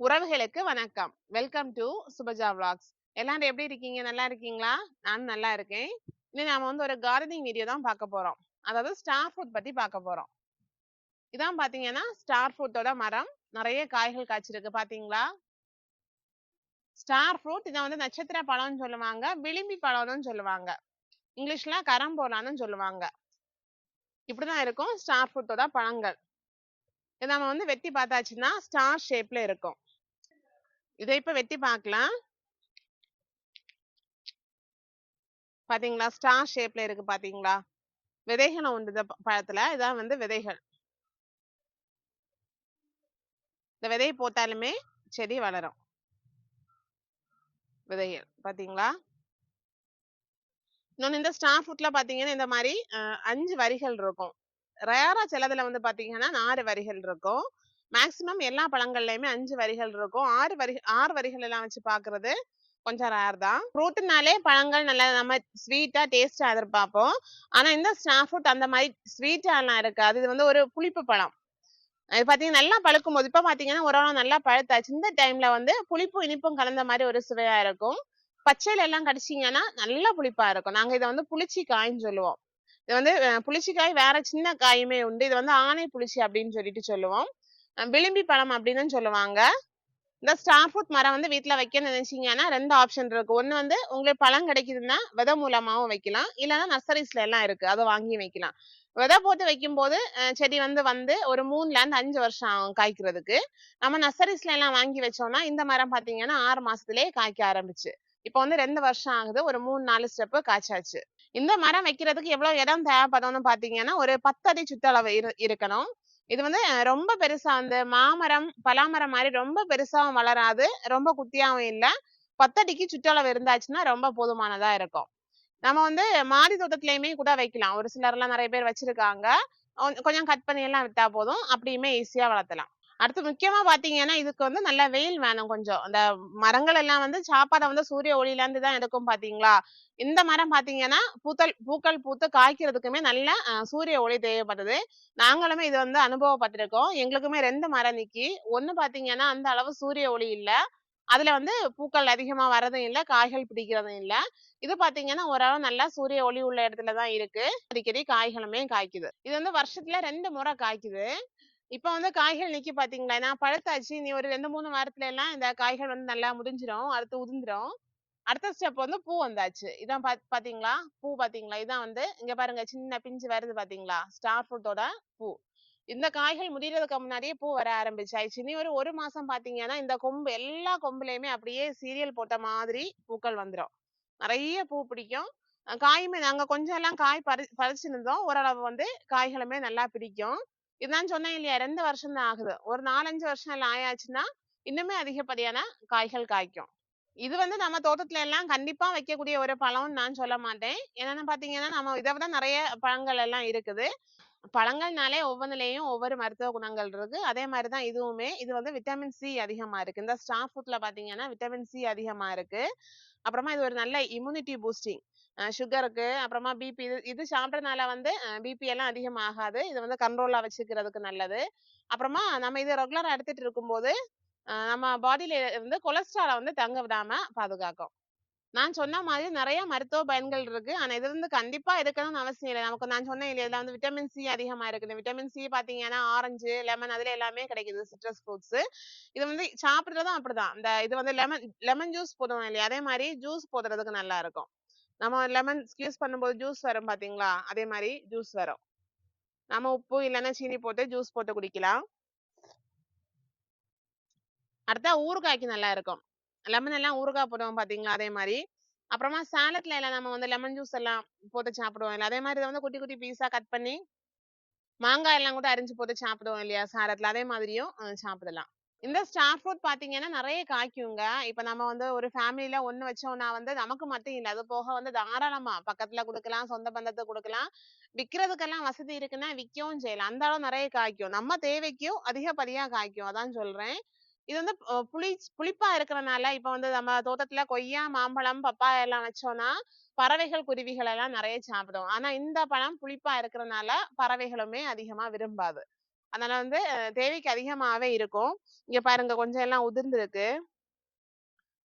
உறவுகளுக்கு வணக்கம். Welcome to Subaja vlogs எல்லாரும் எப்படி இருக்கீங்க? நல்லா இருக்கீங்களா? நானும் நல்லா இருக்கேன். இன்னும் நாம வந்து ஒரு கார்டனிங் வீடியோ தான் பார்க்க போறோம். அதாவது ஸ்டார் ஃப்ரூட் பத்தி பார்க்க போறோம். இதான் பாத்தீங்கன்னா ஸ்டார் ஃப்ரூட்டோட மரம். நிறைய காய்கள் காய்ச்சிருக்கு. பாத்தீங்களா ஸ்டார் ஃப்ரூட் இதை வந்து நட்சத்திர பழம்னு சொல்லுவாங்க. விளிம்பி பழம்னு சொல்லுவாங்க. இங்கிலீஷ்ல கரம்போலான்னு சொல்லுவாங்க. இப்படிதான் இருக்கும் ஸ்டார் ஃப்ரூட்டோட பழங்கள். இதை நம்ம வந்து வெட்டி பார்த்தாச்சுன்னா ஸ்டார் ஷேப்ல இருக்கும். இதை இப்ப வெட்டி பார்க்கலாம் பாத்தீங்களா? ஸ்டார் ஷேப்ல இருக்கு பாத்தீங்களா? விதைகள் உண்டு இந்த பழத்துல. இதான் வந்து விதைகள். இந்த விதையை போட்டாலுமே செடி வளரும். விதைகள். பாத்தீங்களா? இன்னொன்னு இந்த ஸ்டார் ஃபுட்ல பாத்தீங்கன்னா இந்த மாதிரி அஞ்சு வரிகள் இருக்கும். ரேரா சிலதுல வந்து பாத்தீங்கன்னா நாலு வரிகள் இருக்கும். மேக்சிமம் எல்லா பழங்கள்லயுமே அஞ்சு வரிகள் இருக்கும். ஆறு வரி ஆறு வரிகள் எல்லாம் வச்சு பாக்குறது கொஞ்சம் ரேர் தான். ஃப்ரூட்டுனாலே பழங்கள் நல்லா நம்ம ஸ்வீட்டா டேஸ்டா எதிர்பார்ப்போம். ஆனா இந்த ஸ்டார் ஃப்ரூட் அந்த மாதிரி ஸ்வீட்டா எல்லாம் இருக்காது. இது வந்து ஒரு புளிப்பு பழம். இது பாத்தீங்கன்னா நல்லா பழுக்கும் போது இப்ப பாத்தீங்கன்னா ஓரளவு நல்லா பழுத்தாச்சு. இந்த டைம்ல வந்து புளிப்பும் இனிப்பும் கலந்த மாதிரி ஒரு சுவையா இருக்கும். பச்சையில எல்லாம் கடிச்சீங்கன்னா நல்லா புளிப்பா இருக்கும். நாங்க இதை வந்து புளிச்சி காய்ன்னு சொல்லுவோம். இது வந்து புளிச்சிக்காய் வேற சின்ன காயுமே உண்டு. இது வந்து ஆணை புளிச்சி அப்படின்னு சொல்லிட்டு சொல்லுவோம். விளிம்பி பழம் அப்படின்னு சொல்லுவாங்க. இந்த ஸ்டார் ஃப்ரூட் மரம் வந்து வீட்டில் வைக்க நினைச்சீங்கன்னா ரெண்டு ஆப்ஷன் இருக்கு. ஒன்று வந்து உங்களுக்கு பழம் கிடைக்குதுன்னா விதை மூலமாவும் வைக்கலாம். இல்லைன்னா நர்சரிஸ்ல எல்லாம் இருக்கு. அதை வாங்கி வைக்கலாம். விதை போட்டு வைக்கும்போது செடி வந்து வந்து ஒரு மூணுலேருந்து அஞ்சு வருஷம் ஆகும் காய்க்கிறதுக்கு. நம்ம நர்சரிஸ்ல எல்லாம் வாங்கி வச்சோம்னா இந்த மரம் பாத்தீங்கன்னா ஆறு மாசத்துலயே காய்க்க ஆரம்பிச்சு. இப்போ வந்து ரெண்டு வருஷம் ஆகுது. ஒரு மூணு நாலு ஸ்டெப் காய்ச்சாச்சு. இந்த மரம் வைக்கிறதுக்கு எவ்வளவு இடம் தேவைப்படும்னு பாத்தீங்கன்னா ஒரு பத்து அடி சுற்றளவு இருக்கணும். இது வந்து ரொம்ப பெருசா வந்து மாமரம் பலாமரம் மாதிரி ரொம்ப பெருசாவும் வளராது. ரொம்ப குட்டியாவும் இல்ல. பத்தடிக்கு சுற்றளவு இருந்தாச்சுன்னா ரொம்ப போதுமானதா இருக்கும். நம்ம வந்து மாடி தோட்டத்திலயுமே கூட வைக்கலாம். ஒரு சிலர் எல்லாம் நிறைய பேர் வச்சிருக்காங்க. கொஞ்சம் கட் பண்ணி எல்லாம் விட்டா போதும். அப்படியுமே ஈஸியா வளர்த்தலாம். அடுத்து முக்கியமா பாத்தீங்கன்னா இதுக்கு வந்து நல்ல வெயில் வேணும் கொஞ்சம். அந்த மரங்கள் எல்லாம் வந்து சாப்பாடை வந்து சூரிய ஒளியில இருந்து தான் எடுக்கும் பாத்தீங்களா? இந்த மரம் பாத்தீங்கன்னா பூத்தல் பூக்கள் பூத்து காய்க்கிறதுக்குமே நல்ல சூரிய ஒளி தேவைப்படுது. நாங்களுமே இது வந்து அனுபவப்பட்டிருக்கோம். எங்களுக்குமே ரெண்டு மரம் நிக்கி ஒண்ணு பாத்தீங்கன்னா அந்த அளவு சூரிய ஒளி இல்ல. அதுல வந்து பூக்கள் அதிகமா வரதும் இல்ல காய்கள் பிடிக்கிறதும் இல்ல. இது பாத்தீங்கன்னா ஓரளவு நல்லா சூரிய ஒளி உள்ள இடத்துல தான் இருக்கு. அடிக்கடி காய்களுமே காய்க்குது. இது வந்து வருஷத்துல ரெண்டு முறை காய்க்குது. இப்ப வந்து காய்கள் நிக்கி பாத்தீங்களா? நான் பழுத்தாச்சு. நீ ஒரு ரெண்டு மூணு வாரத்துல எல்லாம் இந்த காய்கள் வந்து நல்லா முடிஞ்சிரும். அடுத்து உதிர்ந்துரும். அடுத்த ஸ்டெப் வந்து பூ வந்தாச்சு. இதான் பாத்- பாத்தீங்களா? பூ பாத்தீங்களா? இதான் வந்து இங்க பாருங்க சின்ன பிஞ்சு வருது பாத்தீங்களா? ஸ்டார் ஃப்ரூட்டோட பூ. இந்த காய்கள் முடியறதுக்கு முன்னாடியே பூ வர ஆரம்பிச்சாச்சு. இனி ஒரு ஒரு மாசம் பாத்தீங்கன்னா இந்த கொம்பு எல்லா கொம்புலயுமே அப்படியே சீரியல் போட்ட மாதிரி பூக்கள் வந்துரும். நிறைய பூ பிடிக்கும். காயுமே நாங்க கொஞ்சம் எல்லாம் காய் பறி பறிச்சிருந்தோம். ஓரளவு வந்து காய்களுமே நல்லா பிடிக்கும். இதுதான் சொன்னேன் இல்லையா ரெண்டு வருஷம் தான் ஆகுது. ஒரு நாலஞ்சு வருஷம் எல்லாம் ஆயாச்சுன்னா இன்னுமே அதிகப்படியான காய்கள் காய்க்கும். இது வந்து நம்ம தோட்டத்துல எல்லாம் கண்டிப்பா வைக்கக்கூடிய ஒரு பழம்னு நான் சொல்ல மாட்டேன். என்னன்னு பாத்தீங்கன்னா நம்ம இதை விட நிறைய பழங்கள் எல்லாம் இருக்குது. பழங்கள்னாலே ஒவ்வொன்றுலயும் ஒவ்வொரு மருத்துவ குணங்கள் இருக்கு. அதே மாதிரிதான் இதுவுமே. இது வந்து விட்டமின் சி அதிகமா இருக்கு. இந்த ஸ்டார் ஃபுட்ல பாத்தீங்கன்னா விட்டமின் சி அதிகமா இருக்கு. அப்புறமா இது ஒரு நல்ல இம்யூனிட்டி பூஸ்டிங் சுகருக்கு அப்புறமா பிபி இது இது சாப்பிட்றதுனால வந்து பிபி எல்லாம் அதிகமாகாது. இது வந்து கண்ட்ரோலாக வச்சுக்கிறதுக்கு நல்லது. அப்புறமா நம்ம இது ரெகுலரா எடுத்துட்டு இருக்கும்போது நம்ம பாடியில இருந்து கொலஸ்ட்ராலை வந்து தங்க விடாம பாதுகாக்கும். நான் சொன்ன மாதிரி நிறைய மருத்துவ பயன்கள் இருக்கு. ஆனா இது வந்து கண்டிப்பா எடுக்கணும்னு அவசியம் இல்லை. நமக்கு நான் சொன்னேன் இல்லையா இதுல வந்து விட்டமின் சி அதிகமா இருக்குது. விட்டமின் சி பாத்தீங்கன்னா ஆரஞ்சு லெமன் அதுல எல்லாமே கிடைக்குது. சிட்ரஸ் ஃப்ரூட்ஸ் இது வந்து சாப்பிடுறதும் அப்படிதான். இந்த இது வந்து லெமன் லெமன் ஜூஸ் போடுவோம் இல்லையா? அதே மாதிரி ஜூஸ் போடுறதுக்கு நல்லா இருக்கும். நம்ம லெமன் யூஸ் பண்ணும்போது ஜூஸ் வரும் பாத்தீங்களா அதே மாதிரி ஜூஸ் வரும். நம்ம உப்பு இல்லைன்னா சீனி போட்டு ஜூஸ் போட்டு குடிக்கலாம். அடுத்தா ஊறுகாய்க்கு நல்லா இருக்கும். லெமன் எல்லாம் ஊறுகாய் போடுவோம் பாத்தீங்களா? அதே மாதிரி அப்புறமா சாலட்ல எல்லாம் நம்ம வந்து லெமன் ஜூஸ் எல்லாம் போட்டு சாப்பிடுவோம் இல்ல அதே மாதிரி இதை வந்து குட்டி குட்டி பீஸா கட் பண்ணி மாங்காய் எல்லாம் கூட அரிஞ்சு போட்டு சாப்பிடுவோம் இல்லையா? சாலட்ல அதே மாதிரியும் சாப்பிடலாம். இந்த ஸ்டார் ஃப்ரூட் பாத்தீங்கன்னா நிறைய காய்க்குங்க. இப்ப நம்ம வந்து ஒரு ஃபேமிலியில ஒண்ணு வச்சோம்னா வந்து நமக்கு மட்டும் இல்ல. அது போக வந்து தாராளமா பக்கத்துல கொடுக்கலாம் சொந்த பந்தத்துக்கு கொடுக்கலாம். விக்கிறதுக்கெல்லாம் வசதி இருக்குன்னா விக்கவும் செய்யலாம். அந்த அளவு நிறைய காய்க்கும். நம்ம தேவைக்கும் அதிகப்படியா காய்க்கும். அதான் சொல்றேன். இது வந்து புளி புளிப்பா இருக்கிறனால இப்ப வந்து நம்ம தோட்டத்துல கொய்யா மாம்பழம் பப்பாயா எல்லாம் வச்சோம்னா பறவைகள் குருவிகள் எல்லாம் நிறைய சாப்பிடும். ஆனா இந்த பழம் புளிப்பா இருக்கிறனால பறவைகளுமே அதிகமா விரும்பாது. அதனால வந்து தேவைக்கு அதிகமாவே இருக்கும். இங்க பாருங்க கொஞ்சம் எல்லாம் உதிர்ந்துருக்கு.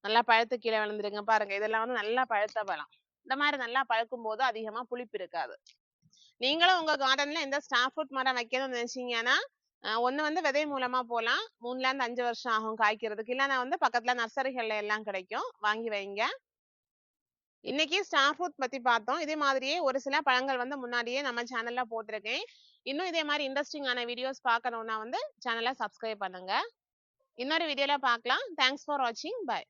நல்லா பழுத்து கீழே விழுந்துருங்க பாருங்க. இதெல்லாம் வந்து நல்லா பழுத்த பழம். இந்த மாதிரி நல்லா பழுக்கும் போது அதிகமா புளிப்பு இருக்காது. நீங்களும் உங்க கார்டன்ல எந்த ஸ்டார் ஃப்ரூட் மரம் வைக்கணும்னு நினைச்சீங்கன்னா ஒன்று வந்து விதை மூலமா போலாம். மூணுல இருந்து அஞ்சு வருஷம் ஆகும் காய்க்கிறதுக்கு. இல்லைன்னா வந்து பக்கத்துல நர்சரிகளில் எல்லாம் கிடைக்கும். வாங்கி வைங்க. இன்னைக்கு ஸ்டார் ஃப்ரூட் பத்தி பார்த்தோம். இதே மாதிரியே ஒரு சில பழங்கள் வந்து முன்னாடியே நம்ம சேனல்ல போட்டிருக்கேன். இன்னும் இதே மாதிரி இன்ட்ரெஸ்டிங்கான வீடியோஸ் பார்க்கணும்னா வந்து சேனலை சப்ஸ்கிரைப் பண்ணுங்க. இன்னொரு வீடியோல பார்க்கலாம். தேங்க்ஸ் ஃபார் வாட்சிங் பை